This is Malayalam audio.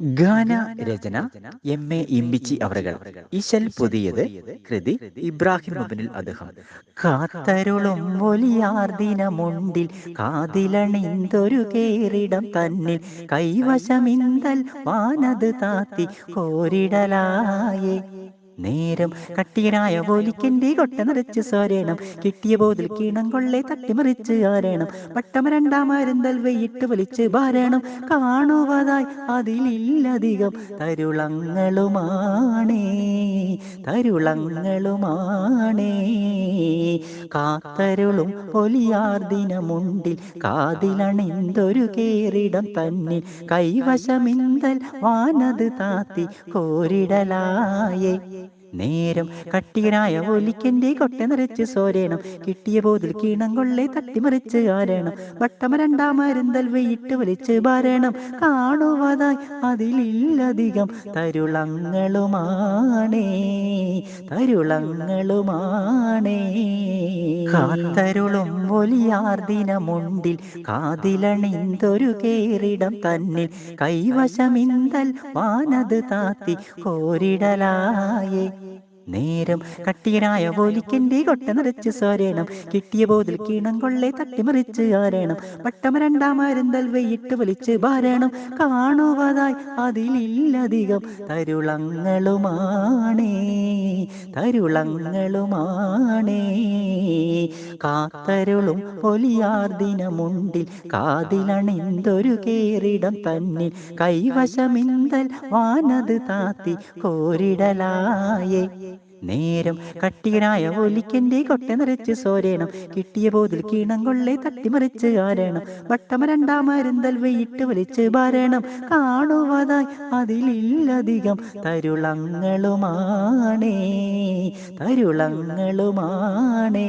ഗാന രചന എം എ ഇമ്പിച്ചി അവറുകൾ ഇശൽ പുതിയത് കൃതി ഇബ്രാഹിം മുബിനിൽ അദ്ദേഹം കാത്തരുളും ഒലിയാർദിനമുണ്ടിൽ കാതിലണിന്തൊരു കേറിടം തന്നിൽ കൈവശമിന്തൽ വാനത് താത്തി കോരിടലായേ. നേരം കട്ടിയനായ പോലിക്കെന്റെ കൊട്ട നിറച്ച് സോരേണം. കിട്ടിയ പോതിൽ കീണം കൊള്ളെ തട്ടിമറിച്ച് ആരേണം. പട്ടമ രണ്ടാമാരുന്തൽ വെയിട്ട് വലിച്ച് ഭാരണം. കാണുവതായി അതിലില്ലധികം തരുളങ്ങളുമാണേ തരുളങ്ങളുമാണേ. കാത്തരുളും പൊലിയാർദിനമുണ്ടിൽ കാതിലണിന്തൊരു കേറിടം തന്നിൽ. കൈവശമിന്തൽ വാനത് താത്തി കോരിടലായേ. sair. നേരം കട്ടിയനായ ഒലിക്കന്റെ കൊട്ട നിറച്ച് സോരേണം. കിട്ടിയ പോതിൽ കീണം കൊള്ളെ തട്ടിമറിച്ച് ആരേണം. വട്ടമ രണ്ടാമരുന്തൽ വെയിട്ട് വലിച്ച് ഭാരണം കാണുവതായി അതിലില്ലധികം തരുളങ്ങളുമാണേ. തരുളങ്ങളുമാണേ. കാത്തരുളും ഒലിയാർദിനമുണ്ടിൽ കാതിലണിന്തൊരു കേറിടം തന്നിൽ. കൈവശമിന്തൽ വാനത് താത്തി കോരിടലായേ. നേരം കട്ടിയനായ പോലിക്കെന്റെ കൊട്ട നിറച്ച് സോരേണം. കിട്ടിയ പോതിൽ കീണം കൊള്ളെ തട്ടിമറിച്ച് ആരേണം. പട്ടമ രണ്ടാമരുന്തൽ വെയിട്ട് വലിച്ച് ഭാരണം. കാണുവതായി അതിലില്ലധികം തരുളങ്ങളുമാണേ തരുളങ്ങളുമാണേ. കാത്തരുളും ഒലിയാർ ദിനമുണ്ടിൽ കാതിലണിന്തൊരു കേറിടം തന്നിൽ കൈവശമിന്തൽ വാനത് താത്തി കോരിടലായേ. നേരം കട്ടിയനായ ഒലിക്കന്റെ കൊട്ട നിറച്ച് സോരേണം കിട്ടിയ പോതിൽ കീണം കൊള്ളെ തട്ടിമറിച്ച് ആരേണം വട്ടമ രണ്ടാമരുന്തൽ വെയിട്ട് വലിച്ച് ഭാരണം കാണുവതായി അതിലില്ലധികം തരുളങ്ങളുമാണേ തരുളങ്ങളുമാണേ.